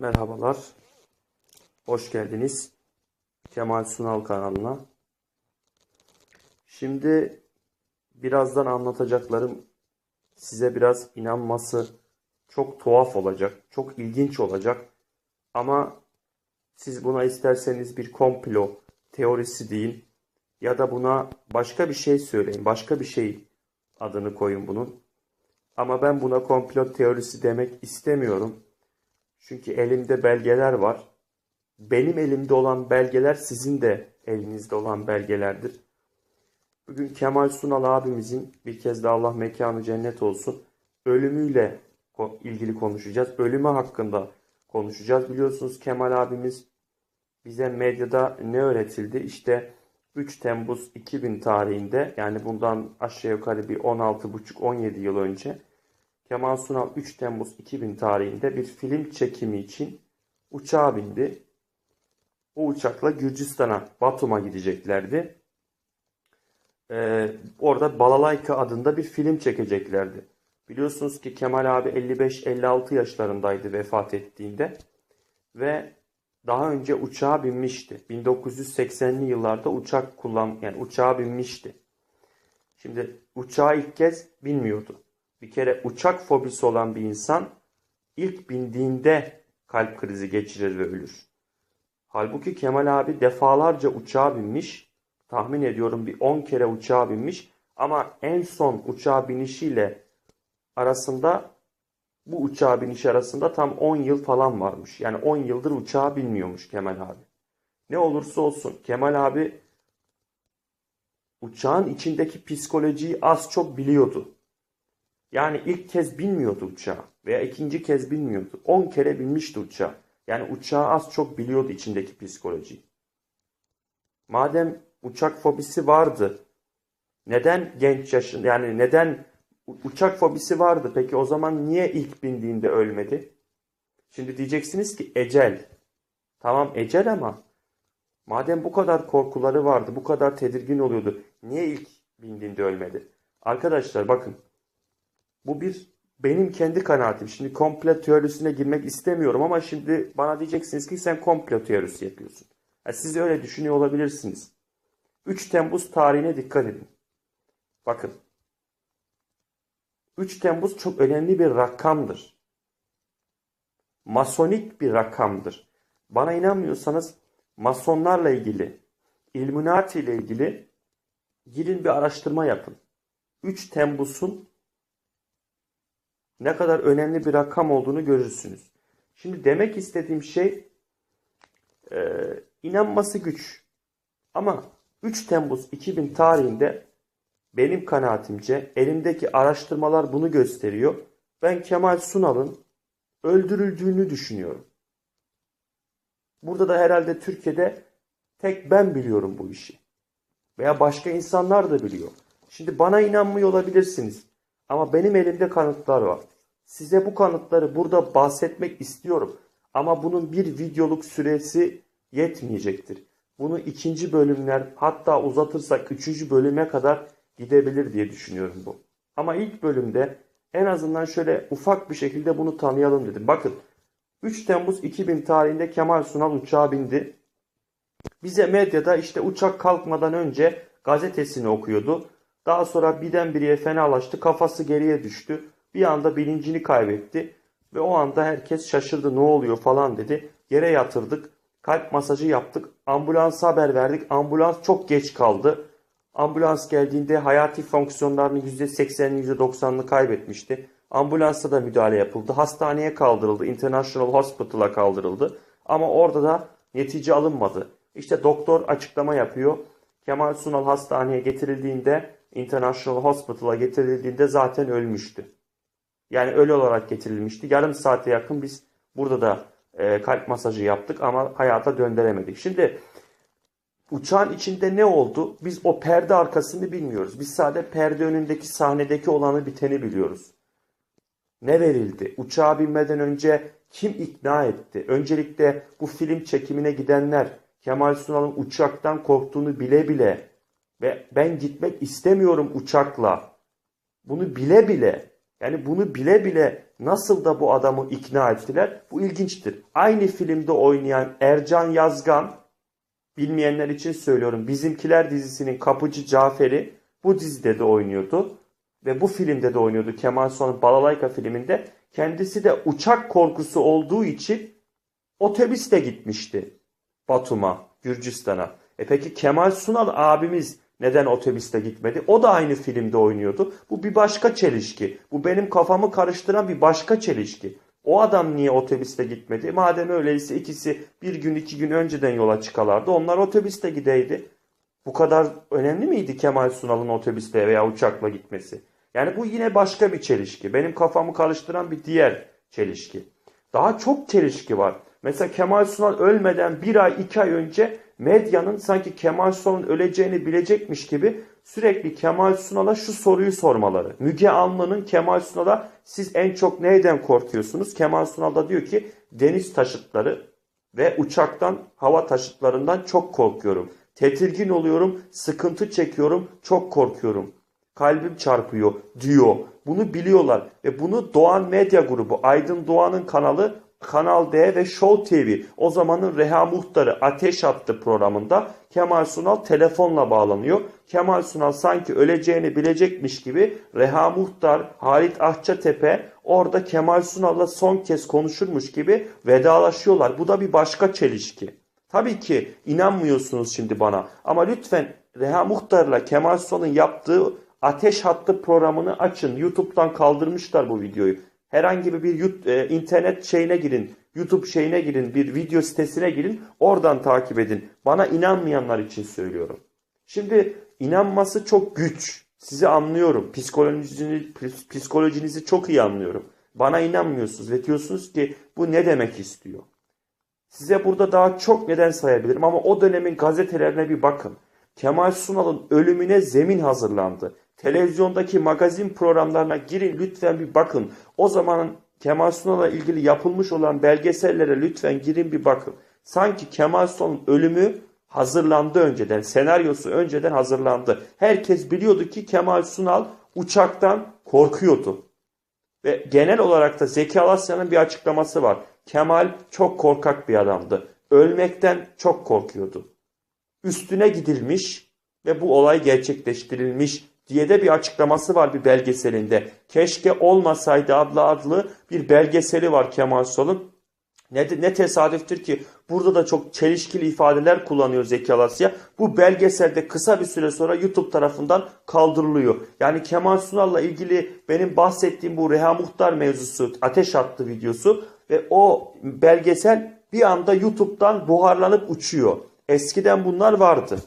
Merhabalar. Hoş geldiniz. Kemal Sunal kanalına. Şimdi birazdan anlatacaklarım size biraz inanması çok tuhaf olacak, çok ilginç olacak. Ama siz buna isterseniz bir komplo teorisi deyin ya da buna başka bir şey söyleyin, başka bir şey adını koyun bunun. Ama ben buna komplo teorisi demek istemiyorum. Çünkü elimde belgeler var. Benim elimde olan belgeler sizin de elinizde olan belgelerdir. Bugün Kemal Sunal abimizin bir kez de Allah mekanı cennet olsun ölümüyle ilgili konuşacağız. Ölümü hakkında konuşacağız. Biliyorsunuz Kemal abimiz bize medyada ne öğretildi? İşte 3 Temmuz 2000 tarihinde yani bundan aşağı yukarı bir 16,5-17 yıl önce Kemal Sunal 3 Temmuz 2000 tarihinde bir film çekimi için uçağa bindi. O uçakla Gürcistan'a, Batum'a gideceklerdi. Ee, orada Balalayka adında bir film çekeceklerdi. Biliyorsunuz ki Kemal abi 55-56 yaşlarındaydı vefat ettiğinde ve daha önce uçağa binmişti. 1980'li yıllarda uçak kullan yani uçağa binmişti. Şimdi uçağa ilk kez binmiyordu. Bir kere uçak fobisi olan bir insan ilk bindiğinde kalp krizi geçirir ve ölür. Halbuki Kemal abi defalarca uçağa binmiş. Tahmin ediyorum bir 10 kere uçağa binmiş. Ama en son uçağa binişiyle arasında bu uçağa binişi arasında tam 10 yıl falan varmış. Yani 10 yıldır uçağa binmiyormuş Kemal abi. Ne olursa olsun Kemal abi uçağın içindeki psikolojiyi az çok biliyordu. Yani ilk kez binmiyordu uçağa veya ikinci kez binmiyordu. 10 kere binmişti uçağa. Yani uçağı az çok biliyordu içindeki psikolojiyi. Madem uçak fobisi vardı, neden genç yaşında yani neden uçak fobisi vardı peki o zaman niye ilk bindiğinde ölmedi? Şimdi diyeceksiniz ki ecel. Tamam ecel ama madem bu kadar korkuları vardı, bu kadar tedirgin oluyordu, niye ilk bindiğinde ölmedi? Arkadaşlar bakın bu bir benim kendi kanaatim. Şimdi komplo teorisine girmek istemiyorum ama şimdi bana diyeceksiniz ki sen komplo teorisi yapıyorsun. Ha, siz öyle düşünüyor olabilirsiniz. 3 Temmuz tarihine dikkat edin. Bakın. 3 Temmuz çok önemli bir rakamdır. Masonik bir rakamdır. Bana inanmıyorsanız masonlarla ilgili, Illuminati ile ilgili girin bir araştırma yapın. 3 Temmuz'un ne kadar önemli bir rakam olduğunu görürsünüz. Şimdi demek istediğim şey e, inanması güç. Ama 3 Temmuz 2000 tarihinde benim kanaatimce elimdeki araştırmalar bunu gösteriyor. Ben Kemal Sunal'ın öldürüldüğünü düşünüyorum. Burada da herhalde Türkiye'de tek ben biliyorum bu işi. Veya başka insanlar da biliyor. Şimdi bana inanmıyor olabilirsiniz. Ama benim elimde kanıtlar var. Size bu kanıtları burada bahsetmek istiyorum. Ama bunun bir videoluk süresi yetmeyecektir. Bunu ikinci bölümler hatta uzatırsak üçüncü bölüme kadar gidebilir diye düşünüyorum bu. Ama ilk bölümde en azından şöyle ufak bir şekilde bunu tanıyalım dedim. Bakın 3 Temmuz 2000 tarihinde Kemal Sunal uçağa bindi. Bize medyada işte uçak kalkmadan önce gazetesini okuyordu. Daha sonra birdenbire fenalaştı, kafası geriye düştü. Bir anda bilincini kaybetti ve o anda herkes şaşırdı ne oluyor falan dedi. Yere yatırdık, kalp masajı yaptık, ambulansa haber verdik. Ambulans çok geç kaldı. Ambulans geldiğinde hayati fonksiyonlarının %80'ini %90'ını kaybetmişti. Ambulansa da müdahale yapıldı. Hastaneye kaldırıldı. International Hospital'a kaldırıldı. Ama orada da netice alınmadı. İşte doktor açıklama yapıyor. Kemal Sunal hastaneye getirildiğinde International Hospital'a getirildiğinde zaten ölmüştü. Yani ölü olarak getirilmişti. Yarım saate yakın biz burada da e, kalp masajı yaptık ama hayata döndüremedik. Şimdi uçağın içinde ne oldu? Biz o perde arkasını bilmiyoruz. Biz sadece perde önündeki sahnedeki olanı biteni biliyoruz. Ne verildi? Uçağa binmeden önce kim ikna etti? Öncelikle bu film çekimine gidenler Kemal Sunal'ın uçaktan korktuğunu bile bile ve ben gitmek istemiyorum uçakla. Bunu bile bile Yani bunu bile bile nasıl da bu adamı ikna ettiler? Bu ilginçtir. Aynı filmde oynayan Ercan Yazgan, bilmeyenler için söylüyorum. Bizimkiler dizisinin kapıcı Cafer'i bu dizide de oynuyordu. Ve bu filmde de oynuyordu. Kemal Sunal'ın Balalayka filminde. Kendisi de uçak korkusu olduğu için otobüste gitmişti. Batum'a, Gürcistan'a. E peki Kemal Sunal abimiz neden otobüste gitmedi? O da aynı filmde oynuyordu. Bu bir başka çelişki. Bu benim kafamı karıştıran bir başka çelişki. O adam niye otobüste gitmedi? Madem öyleyse ikisi bir gün iki gün önceden yola çıkalardı. Onlar otobüste gideydi. Bu kadar önemli miydi Kemal Sunal'ın otobüste veya uçakla gitmesi? Yani bu yine başka bir çelişki. Benim kafamı karıştıran bir diğer çelişki. Daha çok çelişki var. Mesela Kemal Sunal ölmeden bir ay iki ay önce medyanın sanki Kemal Sunal'ın öleceğini bilecekmiş gibi sürekli Kemal Sunal'a şu soruyu sormaları. Müge Anlı'nın Kemal Sunal'a siz en çok neyden korkuyorsunuz? Kemal Sunal da diyor ki deniz taşıtları ve uçaktan hava taşıtlarından çok korkuyorum. Tedirgin oluyorum, sıkıntı çekiyorum, çok korkuyorum. Kalbim çarpıyor diyor. Bunu biliyorlar ve bunu Doğan Medya Grubu, Aydın Doğan'ın kanalı Kanal D ve Show TV o zamanın Reha Muhtarı Ateş Attı programında Kemal Sunal telefonla bağlanıyor. Kemal Sunal sanki öleceğini bilecekmiş gibi Reha Muhtar, Halit Ahçatepe orada Kemal Sunal'la son kez konuşurmuş gibi vedalaşıyorlar. Bu da bir başka çelişki. Tabii ki inanmıyorsunuz şimdi bana ama lütfen Reha Muhtar'la Kemal Sunal'ın yaptığı Ateş Hattı programını açın. YouTube'dan kaldırmışlar bu videoyu. Herhangi bir e, internet şeyine girin, YouTube şeyine girin, bir video sitesine girin, oradan takip edin. Bana inanmayanlar için söylüyorum. Şimdi inanması çok güç. Sizi anlıyorum. Psikolojinizi, psikolojinizi çok iyi anlıyorum. Bana inanmıyorsunuz ve diyorsunuz ki bu ne demek istiyor? Size burada daha çok neden sayabilirim ama o dönemin gazetelerine bir bakın. Kemal Sunal'ın ölümüne zemin hazırlandı. Televizyondaki magazin programlarına girin lütfen bir bakın. O zamanın Kemal Sunal'la ilgili yapılmış olan belgesellere lütfen girin bir bakın. Sanki Kemal Sunal'ın ölümü hazırlandı önceden. Senaryosu önceden hazırlandı. Herkes biliyordu ki Kemal Sunal uçaktan korkuyordu. Ve genel olarak da Zeki Alasya'nın bir açıklaması var. Kemal çok korkak bir adamdı. Ölmekten çok korkuyordu. Üstüne gidilmiş ve bu olay gerçekleştirilmiş diye de bir açıklaması var bir belgeselinde. Keşke olmasaydı adlı adlı bir belgeseli var Kemal Sol'un. Ne, ne tesadüftür ki burada da çok çelişkili ifadeler kullanıyor Zeki Alasya. Bu belgeselde kısa bir süre sonra YouTube tarafından kaldırılıyor. Yani Kemal Sunal'la ilgili benim bahsettiğim bu Reha Muhtar mevzusu, ateş attı videosu ve o belgesel bir anda YouTube'dan buharlanıp uçuyor. Eskiden bunlar vardı.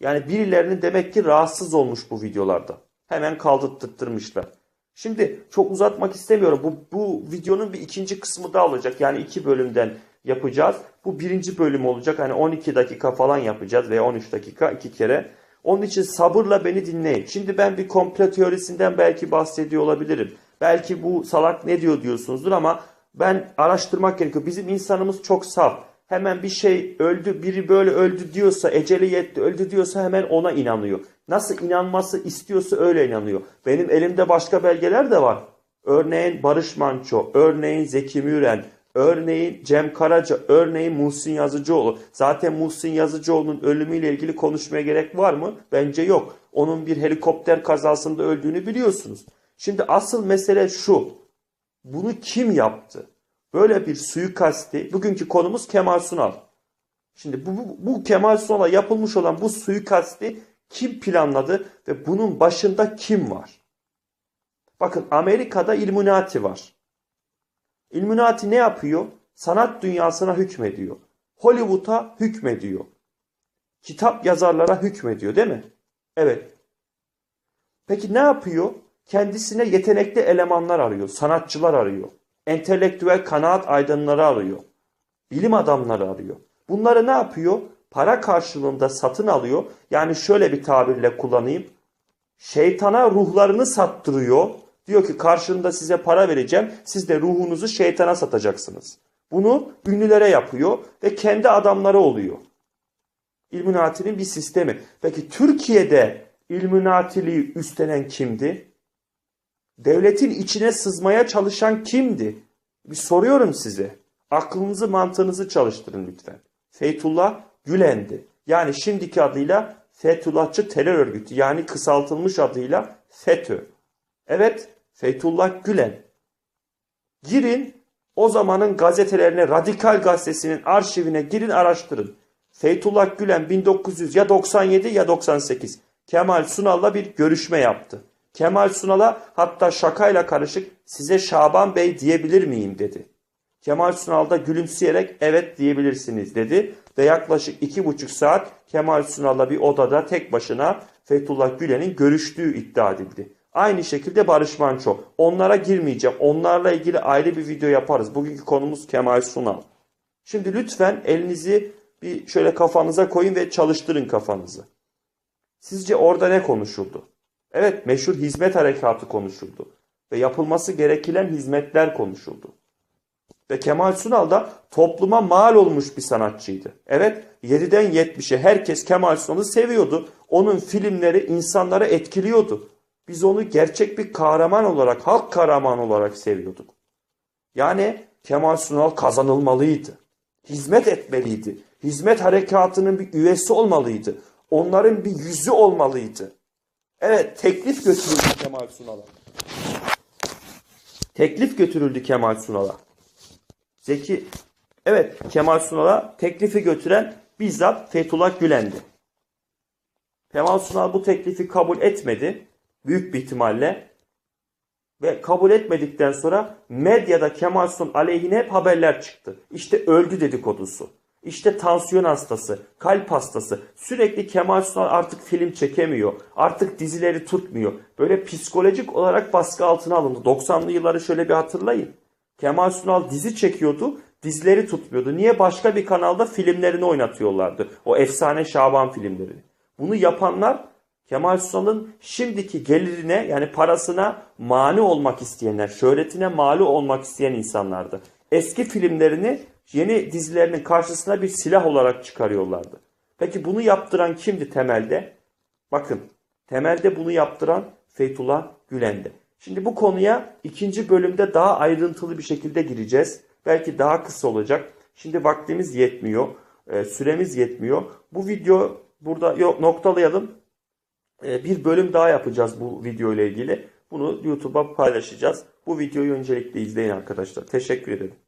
Yani birilerinin demek ki rahatsız olmuş bu videolarda. Hemen kaldırttırmışlar. Şimdi çok uzatmak istemiyorum. Bu, bu videonun bir ikinci kısmı da olacak. Yani iki bölümden yapacağız. Bu birinci bölüm olacak. Hani 12 dakika falan yapacağız veya 13 dakika iki kere. Onun için sabırla beni dinleyin. Şimdi ben bir komple teorisinden belki bahsediyor olabilirim. Belki bu salak ne diyor diyorsunuzdur ama ben araştırmak gerekiyor. Bizim insanımız çok saf hemen bir şey öldü, biri böyle öldü diyorsa, eceli yetti, öldü diyorsa hemen ona inanıyor. Nasıl inanması istiyorsa öyle inanıyor. Benim elimde başka belgeler de var. Örneğin Barış Manço, örneğin Zeki Müren, örneğin Cem Karaca, örneğin Muhsin Yazıcıoğlu. Zaten Muhsin Yazıcıoğlu'nun ölümüyle ilgili konuşmaya gerek var mı? Bence yok. Onun bir helikopter kazasında öldüğünü biliyorsunuz. Şimdi asıl mesele şu. Bunu kim yaptı? Böyle bir suikasti, bugünkü konumuz Kemal Sunal. Şimdi bu, bu, bu Kemal Sunal'a yapılmış olan bu suikasti kim planladı ve bunun başında kim var? Bakın Amerika'da Illuminati var. Illuminati ne yapıyor? Sanat dünyasına hükmediyor. Hollywood'a hükmediyor. Kitap yazarlara hükmediyor değil mi? Evet. Peki ne yapıyor? Kendisine yetenekli elemanlar arıyor, sanatçılar arıyor entelektüel kanaat aydınları arıyor. Bilim adamları arıyor. Bunları ne yapıyor? Para karşılığında satın alıyor. Yani şöyle bir tabirle kullanayım. Şeytana ruhlarını sattırıyor. Diyor ki karşında size para vereceğim. Siz de ruhunuzu şeytana satacaksınız. Bunu ünlülere yapıyor ve kendi adamları oluyor. İlluminati'nin bir sistemi. Peki Türkiye'de İlluminatiliği üstlenen kimdi? Devletin içine sızmaya çalışan kimdi? Bir soruyorum size. Aklınızı mantığınızı çalıştırın lütfen. Feytullah Gülen'di. Yani şimdiki adıyla Fethullahçı terör örgütü yani kısaltılmış adıyla FETÖ. Evet Feytullah Gülen. Girin o zamanın gazetelerine Radikal Gazetesi'nin arşivine girin araştırın. Feytullah Gülen 1900 ya 97 ya 98 Kemal Sunal'la bir görüşme yaptı. Kemal Sunal'a hatta şakayla karışık size Şaban Bey diyebilir miyim dedi. Kemal Sunal da gülümseyerek evet diyebilirsiniz dedi ve yaklaşık iki buçuk saat Kemal Sunal'la bir odada tek başına Fethullah Gülen'in görüştüğü iddia edildi. Aynı şekilde Barış Manço. Onlara girmeyeceğim. Onlarla ilgili ayrı bir video yaparız. Bugünkü konumuz Kemal Sunal. Şimdi lütfen elinizi bir şöyle kafanıza koyun ve çalıştırın kafanızı. Sizce orada ne konuşuldu? Evet meşhur hizmet harekatı konuşuldu. Ve yapılması gereken hizmetler konuşuldu. Ve Kemal Sunal da topluma mal olmuş bir sanatçıydı. Evet 7'den 70'e herkes Kemal Sunal'ı seviyordu. Onun filmleri insanları etkiliyordu. Biz onu gerçek bir kahraman olarak, halk kahramanı olarak seviyorduk. Yani Kemal Sunal kazanılmalıydı. Hizmet etmeliydi. Hizmet harekatının bir üyesi olmalıydı. Onların bir yüzü olmalıydı. Evet teklif götürüldü Kemal Sunal'a. Teklif götürüldü Kemal Sunal'a. Zeki, evet Kemal Sunal'a teklifi götüren bizzat Fethullah Gülen'di. Kemal Sunal bu teklifi kabul etmedi. Büyük bir ihtimalle. Ve kabul etmedikten sonra medyada Kemal Sunal aleyhine hep haberler çıktı. İşte öldü dedikodusu. İşte tansiyon hastası, kalp hastası. Sürekli Kemal Sunal artık film çekemiyor. Artık dizileri tutmuyor. Böyle psikolojik olarak baskı altına alındı. 90'lı yılları şöyle bir hatırlayın. Kemal Sunal dizi çekiyordu, dizileri tutmuyordu. Niye? Başka bir kanalda filmlerini oynatıyorlardı. O efsane Şaban filmlerini. Bunu yapanlar Kemal Sunal'ın şimdiki gelirine yani parasına mani olmak isteyenler, şöhretine mali olmak isteyen insanlardı. Eski filmlerini yeni dizilerinin karşısına bir silah olarak çıkarıyorlardı. Peki bunu yaptıran kimdi temelde? Bakın temelde bunu yaptıran Feytullah Gülen'di. Şimdi bu konuya ikinci bölümde daha ayrıntılı bir şekilde gireceğiz. Belki daha kısa olacak. Şimdi vaktimiz yetmiyor. e, Süremiz yetmiyor. Bu video burada yok noktalayalım. E, Bir bölüm daha yapacağız bu video ile ilgili. Bunu YouTube'a paylaşacağız. Bu videoyu öncelikle izleyin arkadaşlar. Teşekkür ederim.